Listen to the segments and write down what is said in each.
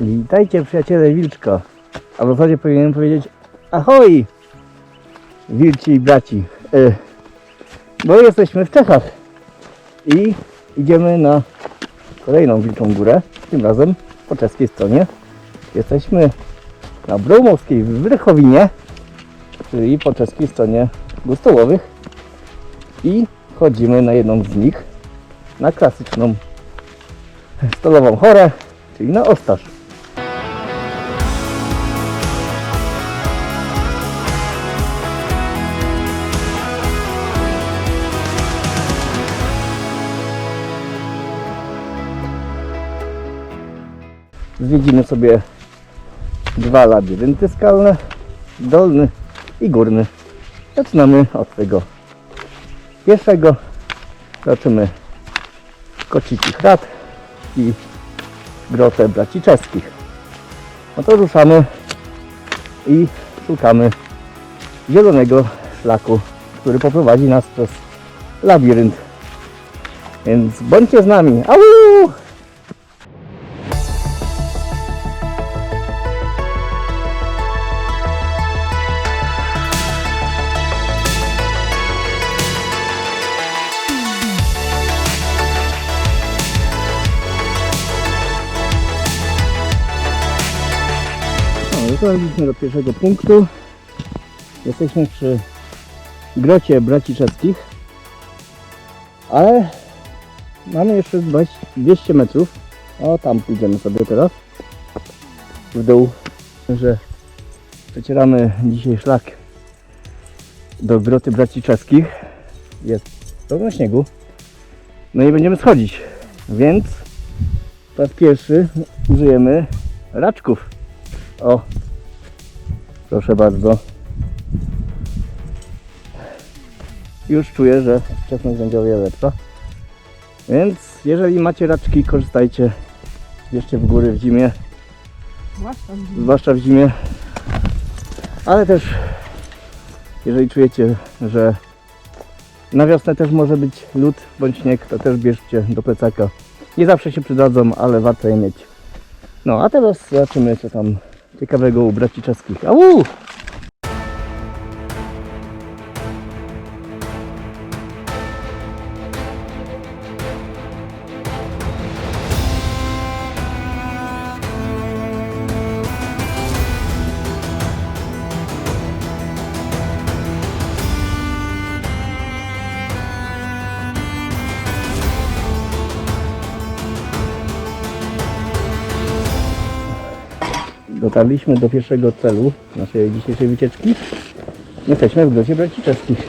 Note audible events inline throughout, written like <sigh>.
Witajcie przyjaciele Wilczka. A w zasadzie powinienem powiedzieć ahoj! Wilci i braci. E, bo jesteśmy w Czechach i idziemy na kolejną Wilczą Górę. Tym razem po czeskiej stronie. Jesteśmy na Brołmowskiej w Wrychowinie, czyli po czeskiej stronie Gór Stołowych. I chodzimy na jedną z nich, na klasyczną stolową chorę, czyli na Ostaż. Zwiedzimy sobie dwa labirynty skalne, dolny i górny. Zaczynamy od tego pierwszego. Zobaczymy Kocici Hrat i Grotę Braci Czeskich. No to ruszamy i szukamy zielonego szlaku, który poprowadzi nas przez labirynt. Więc bądźcie z nami. Au! Dotarliśmy do pierwszego punktu. Jesteśmy przy grocie braci czeskich. Ale mamy jeszcze 20 200 metrów. O, tam pójdziemy sobie teraz. W dół. Że przecieramy dzisiaj szlak do groty braci czeskich. Jest pełno śniegu. No i będziemy schodzić. Więc po raz pierwszy użyjemy raczków. O, proszę bardzo. Już czuję, że wczesność będzie o wiele lepsza. Więc jeżeli macie raczki, korzystajcie. Bierzcie w góry w zimie, Zwłaszcza w zwłaszcza w zimie. Ale też, jeżeli czujecie, że na wiosnę też może być lód bądź śnieg, to też bierzcie do plecaka. Nie zawsze się przydadzą, ale warto je mieć. No, a teraz zobaczymy, co tam ciekawego u braci czeskich. Au! Dotarliśmy do pierwszego celu naszej dzisiejszej wycieczki. Jesteśmy w grocie braci czeskich.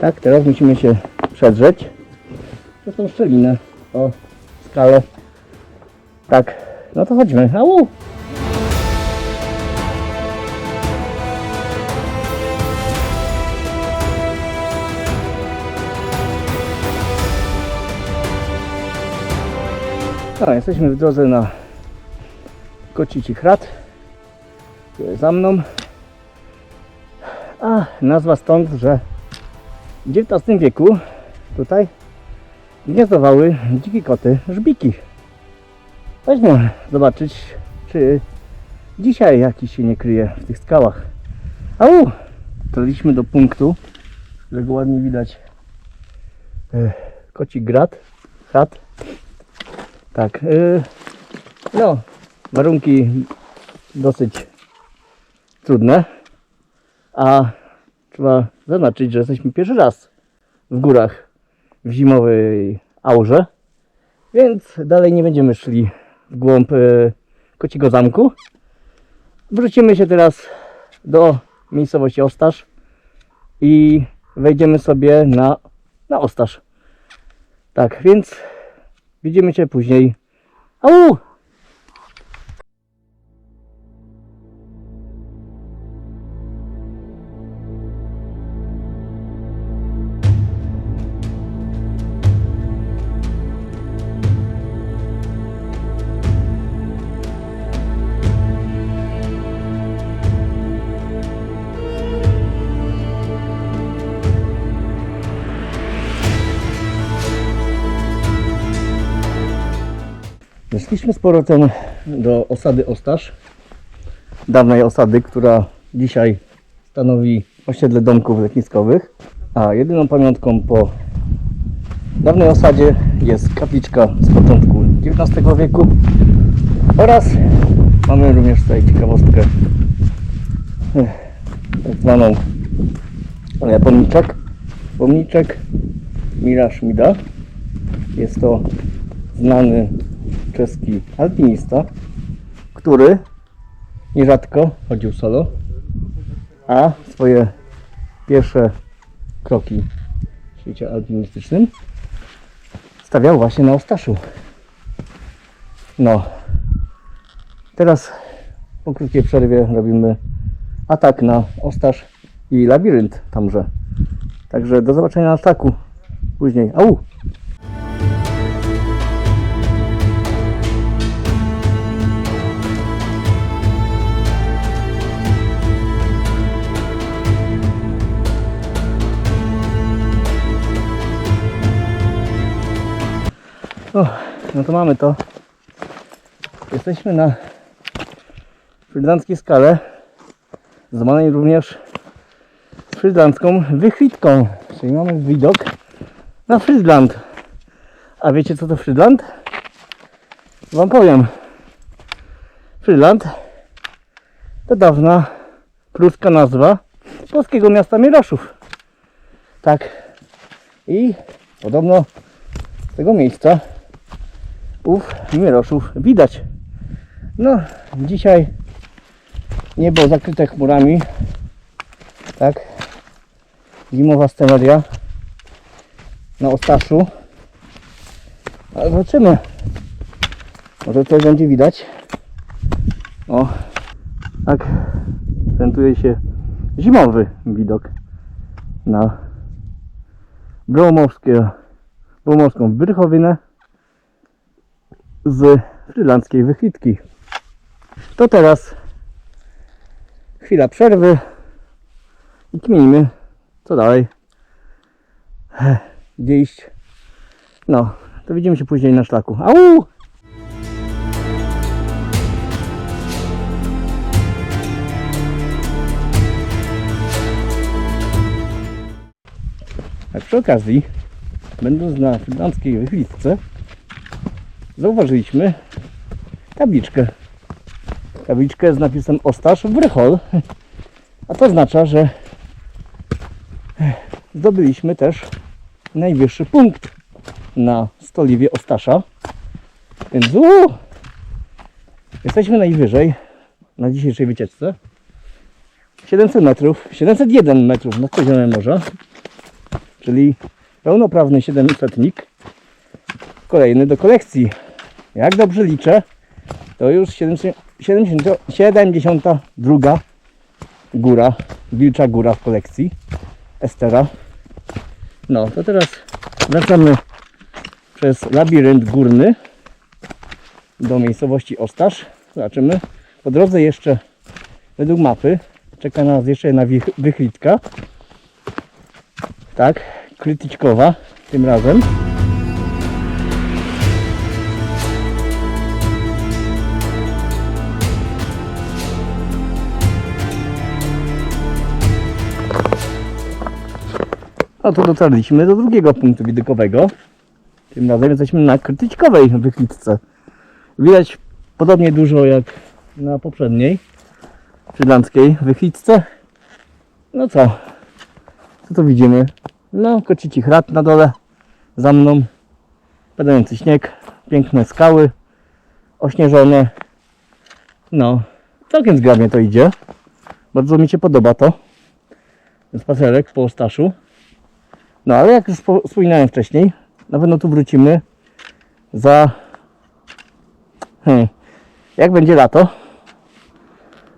Tak, teraz musimy się przedrzeć przez tą szczelinę o skalę. Tak, no to chodźmy. Au! No, jesteśmy w drodze na Kocici Hrat. Tu jest za mną. A nazwa stąd, że w XIX wieku tutaj gniazdowały dzikie koty żbiki. Weźmy zobaczyć, czy dzisiaj jakiś się nie kryje w tych skałach. Au! Dotarliśmy do punktu, którego ładnie widać e, koci grat, chat. Tak, e, no, warunki dosyć trudne, a trzeba zaznaczyć, że jesteśmy pierwszy raz w górach w zimowej aurze, więc dalej nie będziemy szli w głąb e, Kociego Zamku. Wrócimy się teraz do miejscowości Ostaż i wejdziemy sobie na, na Ostaż. Tak, więc widzimy się później. Au! Weszliśmy z powrotem do osady Ostasz. Dawnej osady, która dzisiaj stanowi osiedle domków letniskowych. A jedyną pamiątką po dawnej osadzie jest kapliczka z początku XIX wieku. Oraz mamy również tutaj ciekawostkę tak zwaną pomniczek. Pomniczek Mira Schmida. Jest to znany czeski alpinista, który nierzadko chodził solo, a swoje pierwsze kroki w świecie alpinistycznym stawiał właśnie na Ostaszu. No, teraz po krótkiej przerwie robimy atak na Ostasz i labirynt tamże. Także do zobaczenia na ataku później. Au! O, no to mamy to. Jesteśmy na frydlandzkiej skale, zwanej również frydlandzką wychwitką, czyli mamy widok na Frydland. A wiecie co to Frydland? Wam powiem. Frydland to dawna pruska nazwa polskiego miasta Mieroszów. Tak. I podobno z tego miejsca ów Mieroszów widać. No, dzisiaj niebo zakryte chmurami. Tak. Zimowa sceneria na Ostaszu. Ale zobaczymy. Może coś będzie widać. O, tak prezentuje się zimowy widok na Bromorskie, Bromorską Brychowinę z frylandzkiej wychwitki. To teraz chwila przerwy i kminimy co dalej. Gdzie iść? No, to widzimy się później na szlaku. Au! Tak przy okazji, będąc na finlandzkiej wychwitce, zauważyliśmy tabliczkę. Tabliczkę z napisem Ostasz Wrychol. A to oznacza, że zdobyliśmy też najwyższy punkt na stoliwie Ostasza. Więc uu, jesteśmy najwyżej na dzisiejszej wycieczce. 700 metrów, 701 metrów nad poziomem morza, czyli pełnoprawny 700-nik. Kolejny do kolekcji. Jak dobrze liczę, to już 70, 70, 72 góra, wilcza góra w kolekcji Estera. No, to teraz wracamy przez labirynt górny do miejscowości Ostasz. Zobaczymy. Po drodze jeszcze według mapy czeka nas jeszcze jedna wychlitka. Tak, krytyczkowa tym razem. No to dotarliśmy do drugiego punktu widokowego. Tym razem jesteśmy na krytyczkowej wyklitce. Widać podobnie dużo jak na poprzedniej frydlandzkiej wyklitce. No co? Co tu widzimy? No, kocici chrat na dole za mną. Padający śnieg, piękne skały ośnieżone. No, całkiem zgrabnie to idzie. Bardzo mi się podoba to. Ten spacerek po Ostaszu. No ale jak już spo- wspominałem wcześniej, na pewno tu wrócimy za. Hmm, jak będzie lato,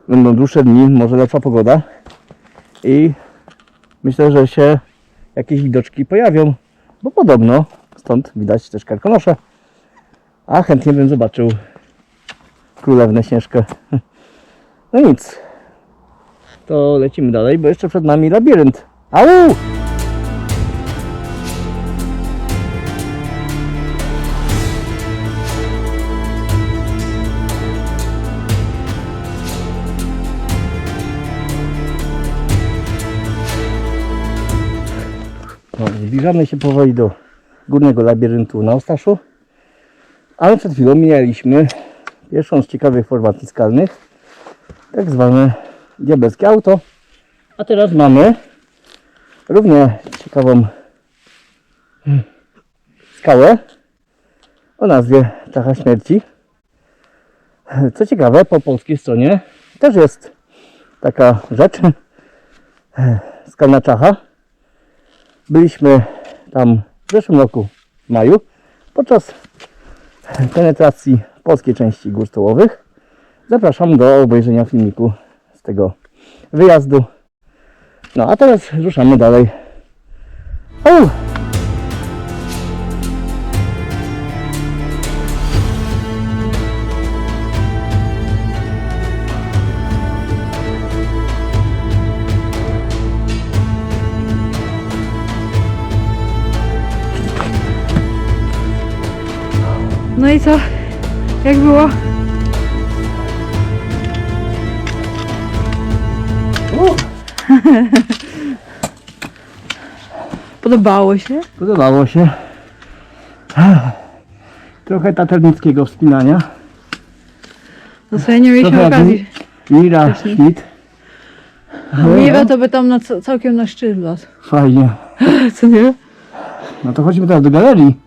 będą dłuższe dni, może lepsza pogoda i myślę, że się jakieś widoczki pojawią, bo podobno stąd widać też karkonosze, a chętnie bym zobaczył królewnę Śnieżkę. <laughs> No nic, to lecimy dalej, bo jeszcze przed nami labirynt. Au! Zbliżamy się powoli do górnego labiryntu na Ostaszu. Ale przed chwilą minęliśmy pierwszą z ciekawych formacji skalnych, tak zwane diabelskie auto. A teraz mamy równie ciekawą hmm, skałę o nazwie Czacha Śmierci. Co ciekawe, po polskiej stronie też jest taka rzecz, skalna czacha. Byliśmy tam w zeszłym roku w maju podczas penetracji polskiej części gór stołowych. Zapraszam do obejrzenia filmiku z tego wyjazdu. No a teraz ruszamy dalej. O! I co? Jak było? <laughs> Podobało się? Podobało się. Trochę taternickiego wspinania. No sobie nie mieliśmy Trochę okazji. Mira Wcześniej. Schmidt. Mira to by tam na całkiem na szczyt wlazł. Fajnie. <laughs> Co nie? No to chodźmy teraz do galerii.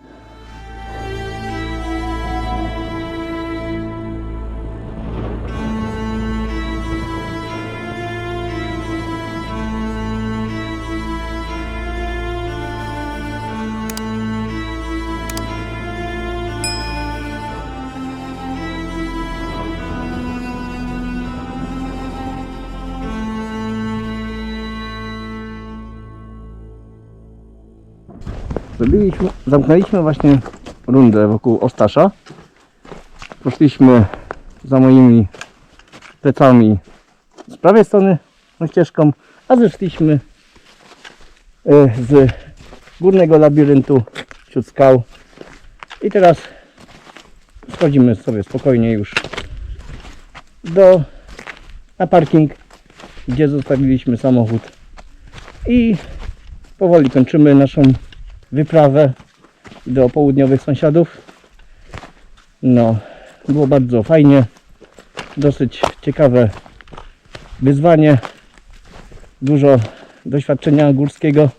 Zrobiliśmy, zamknęliśmy właśnie rundę wokół Ostasza. Poszliśmy za moimi plecami z prawej strony tą ścieżką, a zeszliśmy e, z górnego labiryntu wśród skał. I teraz schodzimy sobie spokojnie już do na parking, gdzie zostawiliśmy samochód i powoli kończymy naszą wyprawę do południowych sąsiadów. No, było bardzo fajnie. Dosyć ciekawe wyzwanie. Dużo doświadczenia górskiego.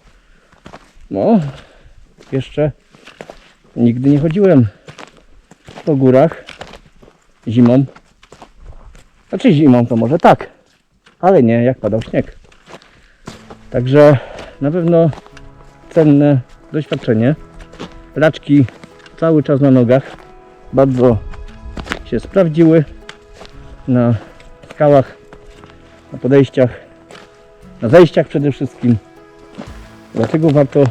No, jeszcze nigdy nie chodziłem po górach zimą. Znaczy zimą to może tak, ale nie jak padał śnieg. Także na pewno cenne doświadczenie. Raczki cały czas na nogach. Bardzo się sprawdziły na skałach, na podejściach, na zejściach przede wszystkim. Dlaczego warto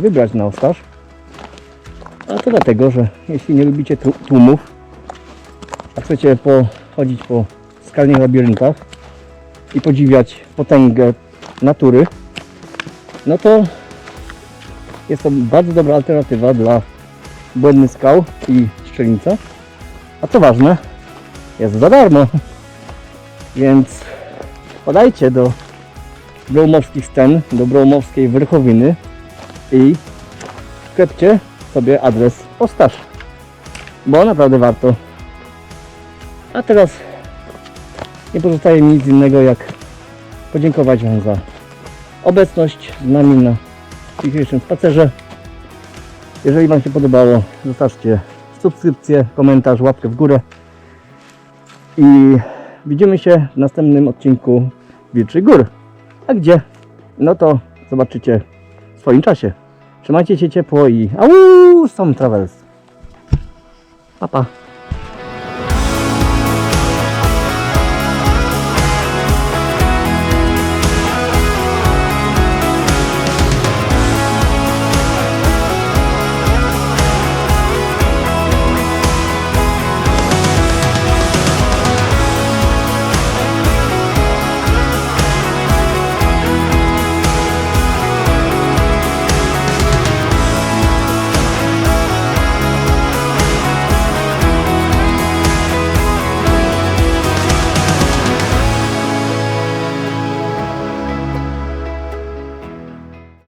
wybrać na Ostaż? A to dlatego, że jeśli nie lubicie tłu- tłumów, a chcecie pochodzić po skalnych labiryntach i podziwiać potęgę natury, no to jest to bardzo dobra alternatywa dla błędnych skał i strzelnica. A co ważne, jest za darmo. Więc podajcie do brołmowskich scen, do brołmowskiej Wyrchowiny i sklepcie sobie adres postaż. Bo naprawdę warto. A teraz nie pozostaje mi nic innego jak podziękować Wam za obecność z nami na dzisiejszym spacerze. Jeżeli Wam się podobało, zostawcie subskrypcję, komentarz, łapkę w górę. I widzimy się w następnym odcinku Wilczych Gór. A gdzie? No to zobaczycie w swoim czasie. Trzymajcie się ciepło i au, są travels. Pa, pa.